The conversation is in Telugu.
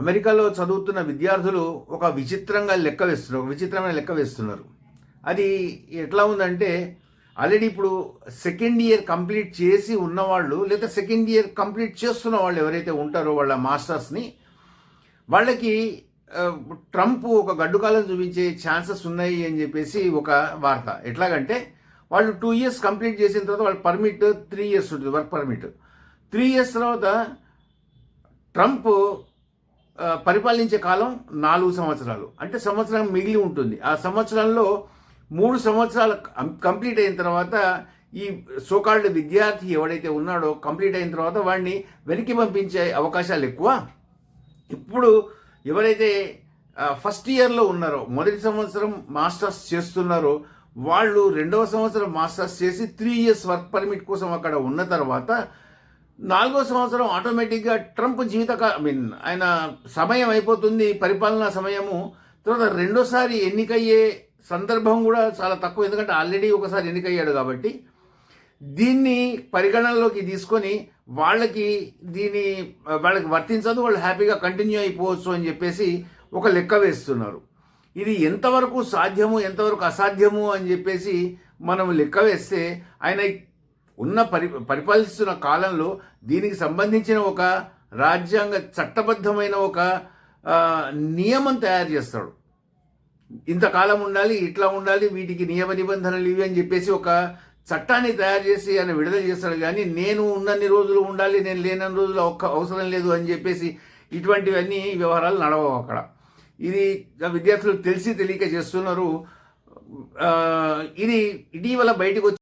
అమెరికాలో చదువుతున్న విద్యార్థులు ఒక విచిత్రంగా లెక్క వేస్తున్నారు ఒక విచిత్రమైన లెక్క వేస్తున్నారు. అది ఎట్లా ఉందంటే ఆల్రెడీ ఇప్పుడు సెకండ్ ఇయర్ కంప్లీట్ చేసి ఉన్నవాళ్ళు లేదా సెకండ్ ఇయర్ కంప్లీట్ చేస్తున్న వాళ్ళు ఎవరైతే ఉంటారో వాళ్ళ మాస్టర్స్ని వాళ్ళకి ట్రంప్ ఒక గడ్డుకాలం చూపించే ఛాన్సెస్ ఉన్నాయి అని చెప్పేసి ఒక వార్త. ఎట్లాగంటే వాళ్ళు టూ ఇయర్స్ కంప్లీట్ చేసిన తర్వాత వాళ్ళ పర్మిట్ త్రీ ఇయర్స్ ఉంటుంది వర్క్ పర్మిట్ త్రీ ఇయర్స్ తర్వాత ట్రంప్ పరిపాలించే కాలం నాలుగు సంవత్సరాలు. అంటే సంవత్సరం మిగిలి ఉంటుంది. ఆ సంవత్సరంలో మూడు సంవత్సరాలు కంప్లీట్ అయిన తర్వాత ఈ సోకాల్డ్ విద్యార్థి ఎవడైతే ఉన్నాడో కంప్లీట్ అయిన తర్వాత వాడిని వెనక్కి పంపించే అవకాశాలు ఎక్కువ. ఇప్పుడు ఎవరైతే ఫస్ట్ ఇయర్లో ఉన్నారో మొదటి సంవత్సరం మాస్టర్స్ చేస్తున్నారో వాళ్ళు రెండవ సంవత్సరం మాస్టర్స్ చేసి త్రీ ఇయర్స్ వర్క్ పర్మిట్ కోసం అక్కడ ఉన్న తర్వాత నాలుగో సంవత్సరం ఆటోమేటిక్గా ట్రంప్ జీవితకాల ఐ మీన్ ఆయన సమయం అయిపోతుంది పరిపాలనా సమయము. తర్వాత రెండోసారి ఎన్నికయ్యే సందర్భం కూడా చాలా తక్కువ ఎందుకంటే ఆల్రెడీ ఒకసారి ఎన్నికయ్యాడు కాబట్టి. దీన్ని పరిగణనలోకి తీసుకొని వాళ్ళకి దీని వాళ్ళకి వర్తించదు వాళ్ళు హ్యాపీగా కంటిన్యూ అయిపోవచ్చు అని చెప్పేసి ఒక లెక్క వేస్తున్నారు. ఇది ఎంతవరకు సాధ్యము ఎంతవరకు అసాధ్యము అని చెప్పేసి మనం లెక్క వేస్తే ఆయన ఉన్న పరి పరిపాలిస్తున్న కాలంలో దీనికి సంబంధించిన ఒక రాజ్యాంగ చట్టబద్ధమైన ఒక నియమం తయారు చేస్తాడు. ఇంతకాలం ఉండాలి ఇట్లా ఉండాలి వీటికి నియమ నిబంధనలు ఇవి అని చెప్పేసి ఒక చట్టాన్ని తయారు చేసి ఆయన విడుదల చేస్తాడు. కానీ నేను ఉన్నన్ని రోజులు ఉండాలి నేను లేనన్ని రోజులు ఒక్క అవసరం లేదు అని చెప్పేసి ఇటువంటివన్నీ వ్యవహారాలు నడవవు అక్కడ. ఇది విద్యార్థులు తెలిసి తెలియక చేస్తున్నారు. ఇది ఇటీవల బయటకు వచ్చి